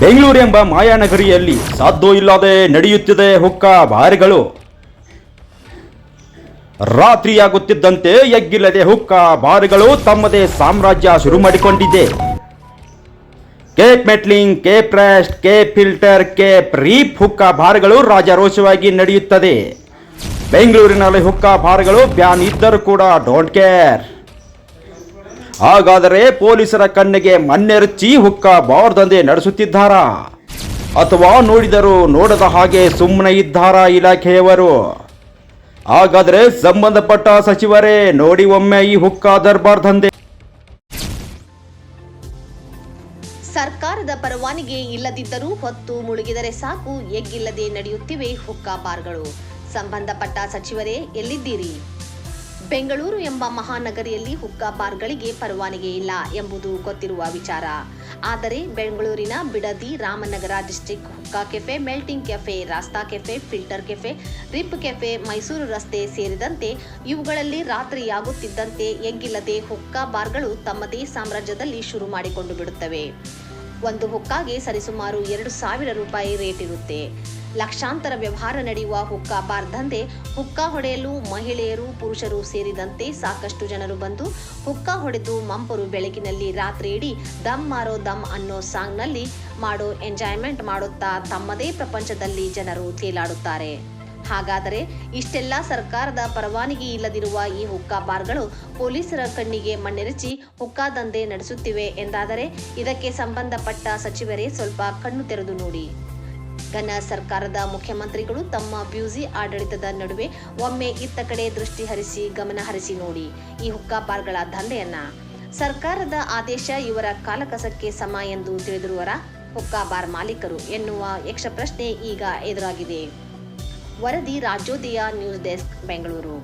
ಬೆಂಗಳೂರು ಎಂಬ ಮಾಯಾನಗರಿಯಲ್ಲಿ ಸಾಧ್ಯ ಇಲ್ಲದೆ ನಡೆಯುತ್ತಿದೆ ಹುಕ್ಕ ಬಾರಿಗಳು ರಾತ್ರಿಯಾಗುತ್ತಿದ್ದಂತೆ ಎಗ್ಗಿಲ್ಲದೆ ಹುಕ್ಕ ಬಾರಿಗಳು ತಮ್ಮದೇ ಸಾಮ್ರಾಜ್ಯ ಶುರು ಮಾಡಿಕೊಂಡಿದೆ. Cafe metalling, cafe rest cafe filter, cafe reap ಹುಕ್ಕ ಬಾರ್ಗಳು ರಾಜಾರೋಷವಾಗಿ ನಡೆಯುತ್ತದೆ. ಬೆಂಗಳೂರಿನಲ್ಲಿ ಹುಕ್ಕ ಬಾರ್ಗಳು ಬ್ಯಾನ್ ಇದ್ದರೂ ಕೂಡ ಡೋಂಟ್ ಕೇರ್. ಹಾಗಾದರೆ ಪೊಲೀಸರ ಕಣ್ಣಿಗೆ ಮಣ್ಣೆರಚಿ ಹುಕ್ಕ ಬಾರ್ದಂದೆ ನಡೆಸುತ್ತಿದ್ದಾರಾ? ಅಥವಾ ನೋಡಿದರೂ ನೋಡದ ಹಾಗೆ ಸುಮ್ಮನೆ ಇದ್ದಾರಾ ಇಲಾಖೆಯವರು? ಹಾಗಾದರೆ ಸಂಬಂಧಪಟ್ಟ ಸಚಿವರೇ, ನೋಡಿ ಒಮ್ಮೆ ಈ ಹುಕ್ಕ ಸರ್ಕಾರದ ಪರವಾನಿಗೆ ಇಲ್ಲದಿದ್ದರೂ ಹೊತ್ತು ಮುಳುಗಿದರೆ ಸಾಕು, ಎಗ್ಗಿಲ್ಲದೆ ನಡೆಯುತ್ತಿವೆ ಹುಕ್ಕಾ ಬಾರ್ಗಳು ಸಂಬಂಧಪಟ್ಟ ಸಚಿವರೇ, ಎಲ್ಲಿದ್ದೀರಿ? ಬೆಂಗಳೂರು ಎಂಬ ಮಹಾನಗರಿಯಲ್ಲಿ ಹುಕ್ಕಾ ಬಾರ್ಗಳಿಗೆ ಪರವಾನಗಿ ಇಲ್ಲ ಎಂಬುದು ಗೊತ್ತಿರುವ ವಿಚಾರ. ಆದರೆ ಬೆಂಗಳೂರಿನ ಬಿಡದಿ ರಾಮನಗರ ಡಿಸ್ಟಿಕ್ ಹುಕ್ಕಾ cafe, melting cafe, Rasta cafe, filter cafe, rip cafe, Mysuru ರಸ್ತೆ ಸೇರಿದಂತೆ ಇವುಗಳಲ್ಲಿ ರಾತ್ರಿಯಾಗುತ್ತಿದ್ದಂತೆ ಎಗ್ಗಿಲ್ಲದೆ ಹುಕ್ಕಾ ಬಾರ್ಗಳು ತಮ್ಮದೇ ಸಾಮ್ರಾಜ್ಯದಲ್ಲಿ ಶುರು ಮಾಡಿಕೊಂಡು ಬಿಡುತ್ತವೆ. ಒಂದು ಹುಕ್ಕಾಗೆ ಸರಿಸುಮಾರು ಎರಡು ಸಾವಿರ ರೂಪಾಯಿ ರೇಟ್ ಇರುತ್ತೆ. ಲಕ್ಷಾಂತರ ವ್ಯವಹಾರ ನಡೆಯುವ ಹುಕ್ಕಾ ಬಾರ್ ದಂಧೆ ಹುಕ್ಕಾ ಹೊಡೆಯಲು ಮಹಿಳೆಯರು ಪುರುಷರು ಸೇರಿದಂತೆ ಸಾಕಷ್ಟು ಜನರು ಬಂದು ಹುಕ್ಕಾ ಹೊಡೆದು ಮಂಪರು ಬೆಳಕಿನಲ್ಲಿ ರಾತ್ರಿ ಇಡೀ ದಮ್ ಮಾರೋ ದಮ್ ಅನ್ನೋ ಸಾಂಗ್ನಲ್ಲಿ ಮಾಡೋ ಎಂಜಾಯ್ಮೆಂಟ್ ಮಾಡುತ್ತಾ ತಮ್ಮದೇ ಪ್ರಪಂಚದಲ್ಲಿ ಜನರು ತೇಲಾಡುತ್ತಾರೆ. ಹಾಗಾದರೆ ಇಷ್ಟೆಲ್ಲ ಸರ್ಕಾರದ ಪರವಾನಗಿ ಇಲ್ಲದಿರುವ ಈ ಹುಕ್ಕಾ ಬಾರ್ಗಳು ಪೊಲೀಸರ ಕಣ್ಣಿಗೆ ಮಣ್ಣೆರಚಿ ಹುಕ್ಕಾ ದಂಧೆ ನಡೆಸುತ್ತಿವೆ ಎಂದಾದರೆ ಇದಕ್ಕೆ ಸಂಬಂಧಪಟ್ಟ ಸಚಿವರೇ ಸ್ವಲ್ಪ ಕಣ್ಣು ತೆರೆದು ನೋಡಿ. ಘನ ಸರ್ಕಾರದ ಮುಖ್ಯಮಂತ್ರಿಗಳು ತಮ್ಮ ಬ್ಯೂಸಿ ಆಡಳಿತದ ನಡುವೆ ಒಮ್ಮೆ ಇತ್ತ ಕಡೆ ದೃಷ್ಟಿ ಹರಿಸಿ ಗಮನ ಹರಿಸಿ ನೋಡಿ. ಈ ಹುಕ್ಕಾ ಬಾರ್ಗಳ ದಂಧೆಯನ್ನ ಸರ್ಕಾರದ ಆದೇಶ ಇವರ ಕಾಲಕಸಕ್ಕೆ ಸಮ ಎಂದು ತಿಳಿದಿರುವರ ಹುಕ್ಕಾ ಬಾರ್ ಮಾಲೀಕರು ಎನ್ನುವ ಯಕ್ಷ ಪ್ರಶ್ನೆ ಈಗ ಎದುರಾಗಿದೆ. ವರದಿ ರಾಜ್ಯೋದಯ ನ್ಯೂಸ್ ಡೆಸ್ಕ್, ಬೆಂಗಳೂರು.